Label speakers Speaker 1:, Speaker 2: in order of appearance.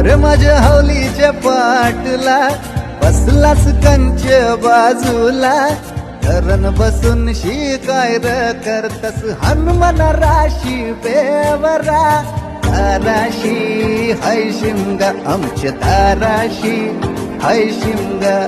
Speaker 1: अरे माझ्या हवलीच्या पाटला बसलाच कंच बाजूला. धरण बसून शिकाय र करतस हनुमान राशी बेवरा. ताराशी हय शिमगा आमच्या ताराशी हय शिमगा.